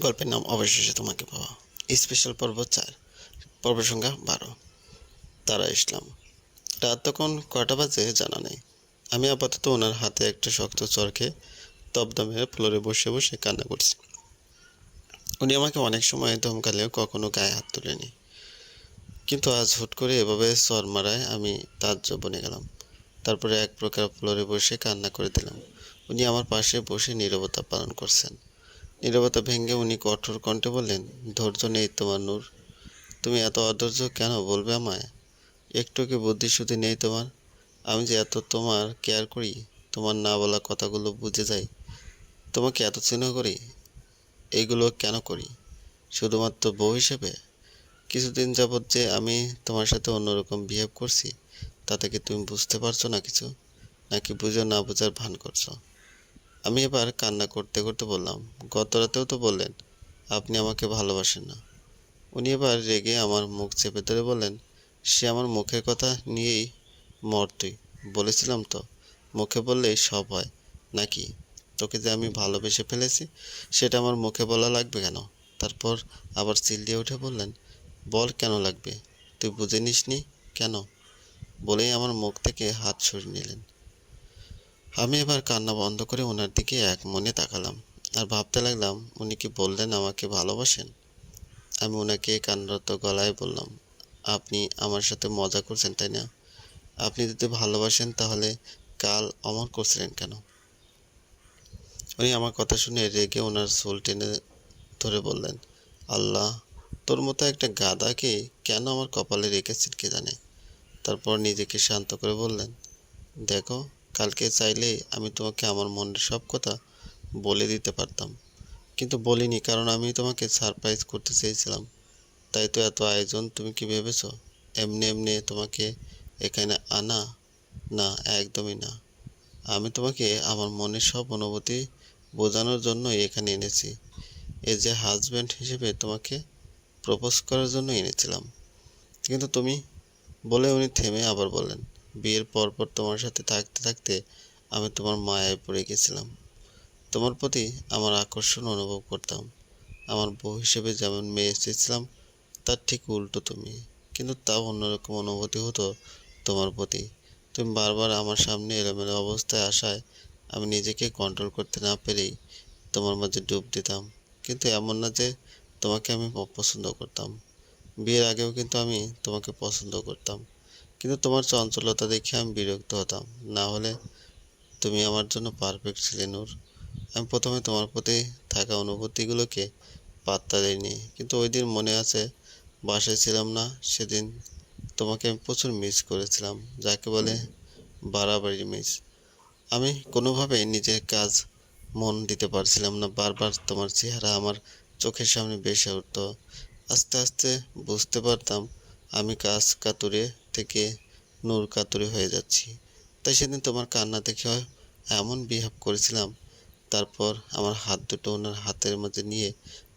গল্পের নাম অবশেষে তোমাকে পাওয়া। স্পেশাল পর্ব চার, পর্ব সংখ্যা বারো। তারা ইসলাম। রাত তখন কয়টা বাজে জানা নেই। আমি আপাতত ওনার হাতে একটা শক্ত চরকে মেরে ফ্লোরে বসে বসে কান্না করছি। উনি আমাকে অনেক সময় ধমকালেও কখনো গায়ে হাত তুলেনি। কিন্তু আজ হুট করে এভাবে চর মারায় আমি তাজ্জব বনে গেলাম। তারপরে এক প্রকার ফ্লোরে বসে কান্না করে দিলাম। উনি আমার পাশে বসে নীরবতা পালন করছেন। নীরবতা ভেঙে উনি কঠোর কণ্ঠে বললেন, ধৈর্য নেই তোমার নূর। তুমি এত অধৈর্য কেন বলবে আমায়? একটু কি বুদ্ধি শুদ্ধি নেই তোমার? আমি যে এত তোমার কেয়ার করি, তোমার না বলা কথাগুলো বুঝে যাই। তোমাকে এত চিহ্ন করি এইগুলো কেন করি? শুধুমাত্র বউ হিসেবে? কিছুদিন যাবৎ যে আমি তোমার সাথে অন্যরকম বিহেভ করছি, তাতে কি তুমি বুঝতে পারছ না কিছু? নাকি বুঝে না বোঝার ভান করছ? আমি এবার কান্না করতে করতে বললাম, গত রাতেও তো বললেন, আপনি আমাকে ভালোবাসেন না। উনি এবার রেগে আমার মুখ চেপে ধরে বললেন, সে আমার মুখের কথা নিয়েই মর তুই বলেছিলাম তো, মুখে বললেই সব হয়, নাকি? তোকে যে আমি ভালোবেসে ফেলেছি, সেটা আমার মুখে বলা লাগবে কেন? তারপর আবার চিল্লিয়ে উঠে বললেন, বল কেন লাগবে? তুই বুঝে নিসনি কেন? বলেই আমার মুখ থেকে হাত সরিয়ে নিলেন। আমি এবার কান্না বন্ধ করে ওনার দিকে এক মনে তাকালাম আর ভাবতে লাগলাম, উনি কি বললেন আমাকে ভালোবাসেন? আমি ওনাকে কান্নারত গলায় বললাম, আপনি আমার সাথে মজা করছেন, তাই না? আপনি যদি ভালোবাসেন তাহলে কাল অমর করছিলেন কেন? উনি আমার কথা শুনে রেগে ওনার চুল টেনে ধরে বললেন, আল্লাহ, তোর মতো একটা গাদাকে কেন আমার কপালে রেখেছেন কে জানে? তারপর নিজেকে শান্ত করে বললেন, দেখো কালকে চাইলে আমি তোমাকে আমার মনের সব কথা বলে দিতে পারতাম। কিন্তু বলিনি, কারণ আমি তোমাকে সারপ্রাইজ করতে চেয়েছিলাম। তাই তো এত আয়োজন, তুমি কি ভেবেছো? এমনি এমনি তোমাকে এখানে আনা? না, একদমই না। আমি তোমাকে আমার মনের সব অনুভূতি বোঝানোর জন্য এখানে এনেছি। এই যে হাজব্যান্ড হিসেবে তোমাকে প্রপোজ করার জন্য এনেছিলাম। কিন্তু তুমি বলে উনি থেমে আবার বললেন বিয়ের পর পর তোমার সাথে থাকতে থাকতে আমি তোমার মায়ায় পড়ে গেছিলাম। তোমার প্রতি আমার আকর্ষণ অনুভব করতাম। আমার বউ হিসেবে যেমন মেয়ে এসেছিলাম, তার ঠিক উল্টো তুমি। কিন্তু তাও অন্যরকম অনুভূতি হতো তোমার প্রতি। তুমি বারবার আমার সামনে এলোমেলো অবস্থায় আসায় আমি নিজেকে কন্ট্রোল করতে না পেরেই তোমার মাঝে ডুব দিতাম। কিন্তু এমন না যে তোমাকে আমি অপছন্দ করতাম। বিয়ের আগেও কিন্তু আমি তোমাকে পছন্দ করতাম। কিন্তু তোমার চঞ্চলতা দেখে আমি বিরক্ত হতাম। না হলে তুমি আমার জন্য পারফেক্ট ছিলে, নূর। আমি প্রথমে তোমার প্রতি থাকা অনুভূতিগুলোকে পাত্তা দিইনি, কিন্তু ওই দিন মনে আছে, বাসায় ছিলাম না, সেদিন তোমাকে আমি প্রচুর মিস করেছিলাম, যাকে বলে বাড়াবাড়ি মিস আমি কোনোভাবেই নিজের কাজ মন দিতে পারছিলাম না, বারবার তোমার চেহারা আমার চোখের সামনে ভেসে উঠতো। আস্তে আস্তে বুঝতে পারতাম, আমি কাজ কাতুরে থেকে নূর কাতুরে হয়ে যাচ্ছি। তাই সেদিন তোমার কান্না দেখে এমন বিহেভ করেছিলাম। তারপর আমার হাত দুটো ওনার হাতের মধ্যে নিয়ে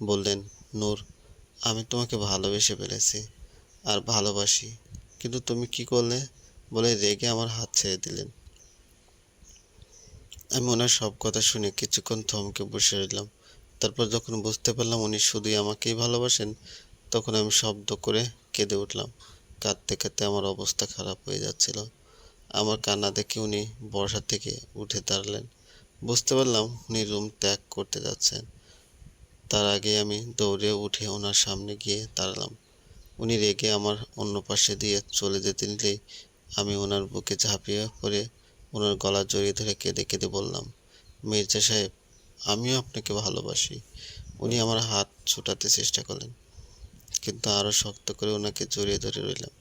বললেন, নূর, আমি তোমাকে ভালোবেসে ফেলেছি আর ভালোবাসি। কিন্তু তুমি কি করলে? বলে রেগে আমার হাত ছেড়ে দিলেন। আমি ওনার সব কথা শুনে কিছুক্ষণ থমকে বসে রইলাম। তারপর যখন বুঝতে পারলাম উনি শুধুই আমাকেই ভালোবাসেন, তখন আমি শব্দ করে কেঁদে উঠলাম। কাঁদতে কাঁদতে আমার অবস্থা খারাপ হয়ে যাচ্ছিল। আমার কান্না দেখে উনি বর্ষা থেকে উঠে দাঁড়ালেন। বুঝতে পারলাম উনি রুম ত্যাগ করতে যাচ্ছেন। তার আগে আমি দৌড়ে উঠে ওনার সামনে গিয়ে দাঁড়ালাম। উনি রেগে আমার অন্য পাশে দিয়ে চলে যেতে নিলেই আমি ওনার বুকে ঝাঁপিয়ে পড়ে ওনার গলা জড়িয়ে ধরে কেঁদে কেঁদে বললাম, মির্জা সাহেব, আমিও আপনাকে ভালোবাসি। উনি আমার হাত ছোটাতে চেষ্টা করলেন। কিন্তু আরও শক্ত করে ওনাকে জড়িয়ে ধরে রইলাম।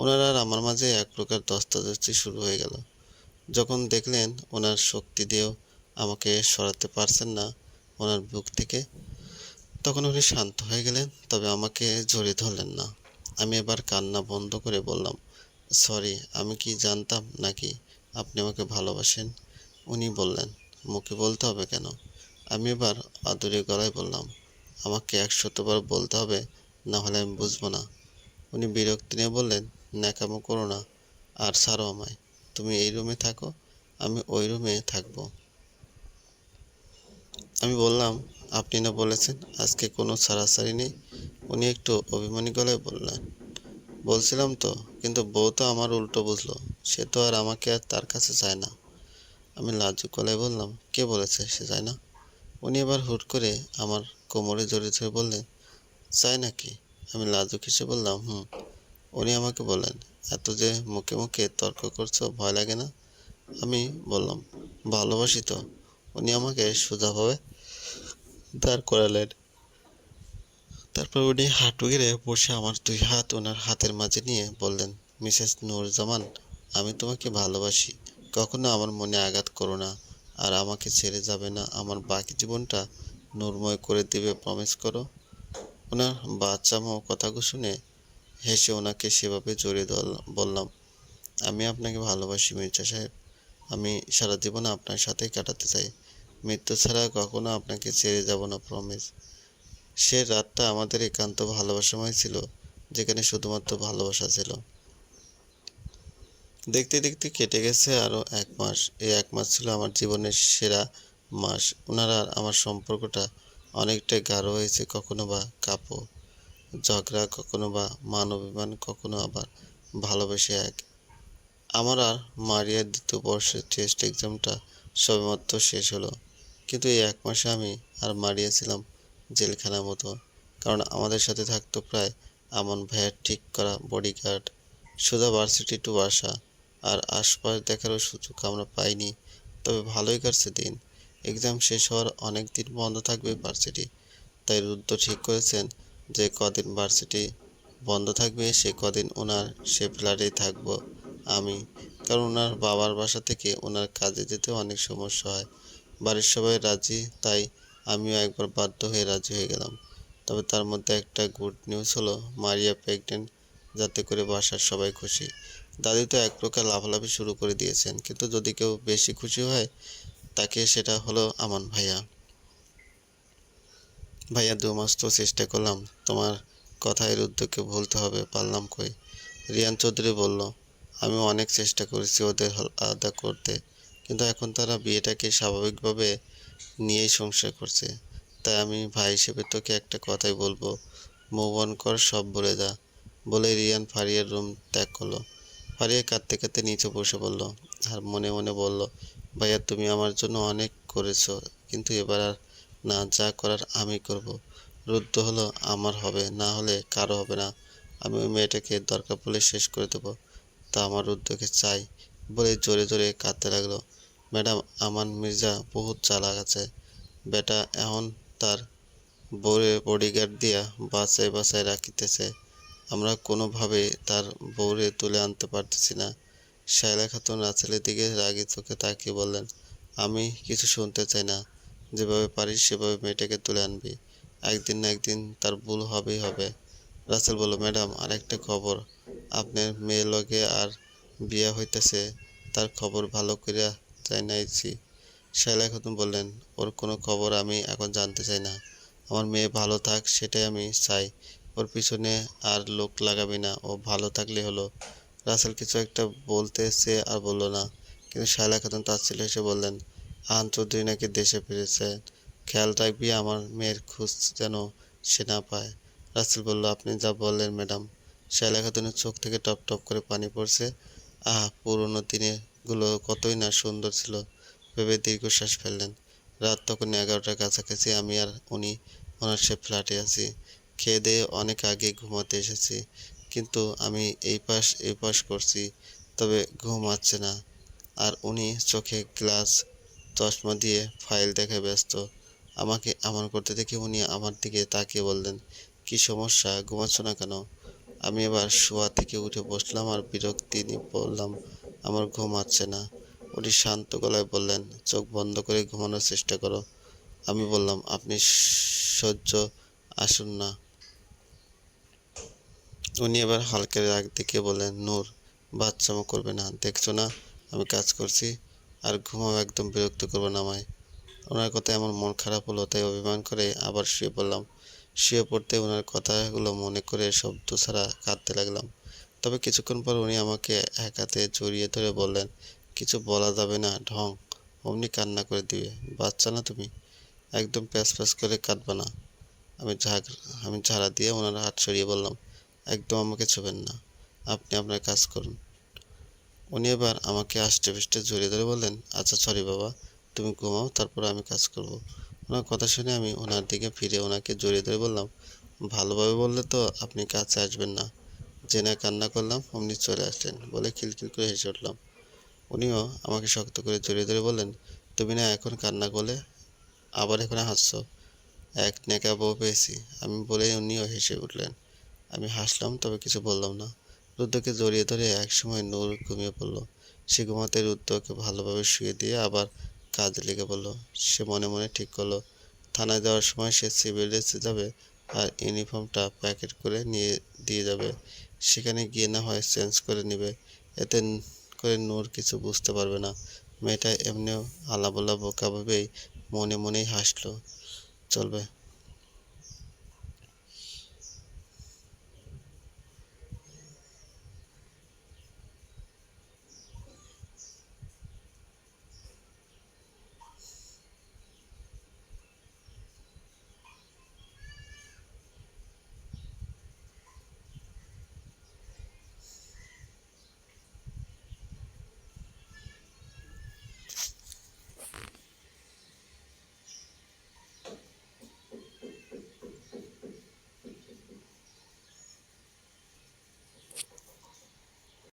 ওনার আর আমার মাঝে এক প্রকার দস্তাদস্তি শুরু হয়ে গেল। যখন দেখলেন ওনার শক্তি দিয়েও আমাকে সরাতে পারছেন না ওনার বুক থেকে, তখন উনি শান্ত হয়ে গেলেন, তবে আমাকে জড়িয়ে ধরলেন না। আমি এবার কান্না বন্ধ করে বললাম, সরি, আমি কি জানতাম নাকি আপনি আমাকে ভালোবাসেন? উনি বললেন, মুখে বলতে হবে কেন? আমি এবার আদুরে গলায় বললাম, আমাকে একশতবার বলতে হবে না হলে আমি বুঝব না। উনি বিরক্তি নিয়ে বললেন, ন্যাকামো করো না, আর ছাড়ো আমায়। তুমি এই রুমে থাকো, আমি ওই রুমে থাকব। আমি বললাম, আপনি না বলেছেন আজকে কোনো ছাড়াছাড়ি নেই? উনি একটু অভিমানী গলায় বললেন, বলছিলাম তো, কিন্তু বউ তো আমার উল্টো বুঝলো। সে তো আর আমাকে আর তার কাছে চায় না। আমি লাজুক গলায় বললাম, কে বলেছে সে যায় না? উনি এবার হুট করে আমার কোমরে জড়িয়ে ধরে বললেন চায় নাকি? আমি লাজুক হেসে বললাম, হুম। উনি আমাকে বললেন, এত যে মুখে মুখে তর্ক করছ, ভয় লাগে না? আমি বললাম, ভালোবাসি তো। উনি আমাকে সোজাভাবে দাঁড় করালেন। তারপর উনি হাঁটু গেড়ে বসে আমার দুই হাত ওনার হাতের মাঝে নিয়ে বললেন, মিসেস নূর জামান আমি তোমাকে ভালোবাসি। কখনো আমার মনে আঘাত করো না। আর আমাকে ছেড়ে যাবে না। আমার বাকি জীবনটা নূরময় করে দিবে, প্রমিস করো। ওনার বাচ্চামো কথাগুলো শুনে হেসে ওনাকে সেভাবে জড়িয়ে বললাম, আমি আপনাকে ভালোবাসি মির্জা সাহেব। আমি সারা জীবন আপনার সাথেই কাটাতে চাই। মৃত্যু ছাড়া কখনো আপনাকে ছেড়ে যাব না প্রমিস সে রাতটা আমাদের একান্ত ভালোবাসাময় ছিল, যেখানে শুধুমাত্র ভালোবাসা ছিল। দেখতে দেখতে কেটে গেছে আরও এক মাস। এই এক মাস ছিল আমার জীবনের সেরা মাস। ওনারা আর আমার সম্পর্কটা অনেকটাই গাঢ় হয়েছে কখনো বা কাপো। ঝগড়া কখনো বা মান অভিমান কখনো আবার ভালোবেসে এক। আমার আর মারিয়ার দ্বিতীয় বর্ষের টেস্ট এক্সামটা সবেমাত্র শেষ হলো। কিন্তু এই এক মাসে আমি আর মারিয়া ছিলাম জেলখানার মতো। কারণ আমাদের সাথে থাকতো প্রায় আমন ভাইয়ের ঠিক করা বডিগার্ড সোজা ভার্সিটি টু বাসা। আর আশপাশ দেখারও সুযোগ আমরা পাইনি। তবে ভালোই কাটছে দিন। এক্সাম শেষ হওয়ার অনেক দিন বন্ধ থাকবে ভার্সিটি তাই রুদ্র ঠিক করেছেন যে কদিন ভার্সিটি বন্ধ থাকবে, সে কদিন ওনার সে ফ্ল্যাটেই থাকব আমি। কারণ ওনার বাবার বাসা থেকে ওনার কাজে যেতে অনেক সমস্যা হয়। বাড়ির সবাই রাজি, তাই আমিও একবার বাধ্য হয়ে রাজি হয়ে গেলাম। তবে তার মধ্যে একটা গুড নিউজ হলো, মারিয়া প্রেগনেন্ট যাতে করে বাসার সবাই খুশি। দাদি তো এক প্রকার লাফালাফি শুরু করে দিয়েছেন, কিন্তু যদি কেউ বেশি খুশি হয় তাকে সেটা হলো আমান ভাইয়া। ভাইয়া দু মাস তো চেষ্টা করলাম, তোমার কথায় রুদ্রকে ভুলতে হবে, পারলাম কই? রিয়ান চৌধুরী বলল আমি অনেক চেষ্টা করেছি ওদের আলাদা করতে, কিন্তু এখন তারা বিয়েটাকে স্বাভাবিকভাবে নিয়েই সংসার করছে। তাই আমি ভাই হিসেবে তোকে একটা কথাই বলব মুভ অন কর সব বলে যা। বলে রিয়ান ফারিয়ার রুম ত্যাগ করল। ফারিয়া কাঁদতে কাঁদতে নিচে বসে বলল আর মনে মনে বলল ভাইয়া, তুমি আমার জন্য অনেক করেছ, কিন্তু এবার আর না, যা করার আমি করব। রুদ্ধ হলো, আমার হবে, না হলে কারও হবে না। আমি ওই মেয়েটাকে দরকার পড়লে শেষ করে দেবো। তা আমার রুদ্ধকে চাই বলে জোরে জোরে কাঁদতে লাগল। ম্যাডাম, আমার মির্জা বহুত চালাক আছে। বেটা এখন তার বউরে বডিগার্ড দিয়া বাসায় বাসায় রাখিতেছে। আমরা কোনোভাবে তার বউরে তুলে আনতে পারতেছি না। শায়লা খাতুন রাসেলের দিকে রাগি চোখে তাকিয়ে বললেন, আমি কিছু শুনতে চাই না। যেভাবে পারিস সেভাবে মেয়েটাকে তুলে আনবি। একদিন না একদিন তার ভুল হবেই হবে। রাসেল বলল, ম্যাডাম আর একটা খবর। আপনার মেয়ে লগে আর বিয়া হইতেছে, তার খবর ভালো করিয়া চাই নাইছি শায়লা খাতুন বললেন, ওর কোনো খবর আমি এখন জানতে চাই না। আমার মেয়ে ভালো থাক, সেটাই আমি চাই। ওর পিছনে আর লোক লাগাবি না। ও ভালো থাকলে হলো রাসেল কিছু একটা বলতে সে আর বলল না। কিন্তু শায়লা খাতুন তার ছেলে এসে বললেন, আহান চৌধুরী নাকি দেশে ফিরেছে। খেয়াল রাখবি আমার মেয়ের খোঁজ যেন সে না পায়। রাসেল বলল, আপনি যা বললেন, ম্যাডাম, শায়লা খাতুনের চোখ থেকে টপ টপ করে পানি পড়ছে। আহ, পুরোনো দিনেরগুলো কতই না সুন্দর ছিল। ভেবে দীর্ঘশ্বাস ফেললেন। রাত তখন এগারোটার কাছাকাছি আমি আর উনি ওনার সে ফ্ল্যাটে আছি। খেয়ে দিয়ে অনেক আগে ঘুমাতে এসেছি। কিন্তু আমি এই পাশ এই পাশ করছি, তবে ঘুম আসছে না। আর উনি চোখে গ্লাস, চশমা দিয়ে ফাইল দেখে ব্যস্ত। আমাকে এমন করতে দেখে উনি আমার দিকে তাকিয়ে বললেন, কি সমস্যা? ঘুমাচ্ছ না কেন? আমি এবার শোয়া থেকে উঠে বসলাম আর বিরক্তি নিয়ে বললাম, আমার ঘুম আসছে না। উনি শান্ত গলায় বললেন, চোখ বন্ধ করে ঘুমানোর চেষ্টা করো। আমি বললাম, আপনি সহ্য আসুন না। উনি এবার হালকা রাগ দেখে বললেন, নূর বাচ্চামো করবে না। দেখছ না? আমি কাজ করছি। আর ঘুমাও, একদম বিরক্ত করবে না আমায়। ওনার কথা এমন মন খারাপ হলো, তাই অভিমান করে আবার শুয়ে পড়লাম। শুয়ে পড়তে ওনার কথাগুলো মনে করে শব্দ ছাড়া কাঁদতে লাগলাম। তবে কিছুক্ষণ পর উনি আমাকে এক হাতে জড়িয়ে ধরে বললেন, কিছু বলা যাবে না, ঢং। অমনি কান্না করে দিবে। বাচ্চা না তুমি? একদম প্যাচ প্যাচ করে কাটবা না। আমি ঝাড় আমি ঝাড়া দিয়ে ওনার হাত সরিয়ে বললাম একদম আমাকে ছুবেন না। আপনি আপনার কাজ করুন। উনি এবার আমাকে আষ্টে পৃষ্ঠে জড়িয়ে ধরে বললেন আচ্ছা সরি বাবা, তুমি ঘুমাও, তারপরে আমি কাজ করব। ওনার কথা শুনে আমি ওনার দিকে ফিরে ওনাকে জড়িয়ে ধরে বললাম, ভালোভাবে বললে তো আপনি কাছে আসবেন না। জেনে কান্না করলাম, অমনি চলে আসলেন বলে খিলখিল করে হেসে উঠলাম। উনিও আমাকে শক্ত করে জড়িয়ে ধরে বললেন, তুমি না এখন কান্না করলে? আবার এখানে হাসছো? এক নেকা বউ পেয়েছি। আমি বলে উনিও হেসে উঠলেন। আমি হাসলাম, তবে কিছু বললাম না। রুদ্রকে জড়িয়ে ধরে একসময় নূর ঘুমিয়ে পড়ল। সে ঘুমাতে রুদ্রকে ভালোভাবে শুয়ে দিয়ে আবার কাজে লেগে পড়ল। সে মনে মনে ঠিক করল, থানায় যাওয়ার সময় সে সিভিল ড্রেসে যাবে আর ইউনিফর্মটা প্যাকেট করে নিয়ে, দিয়ে যাবে। সেখানে গিয়ে না হয় চেঞ্জ করে নেবে। এতে করে নূর কিছু বুঝতে পারবে না। মেয়েটা এমনিও আলাবোলা বোকা ভেবেই মনে মনেই হাসলো। চলবে।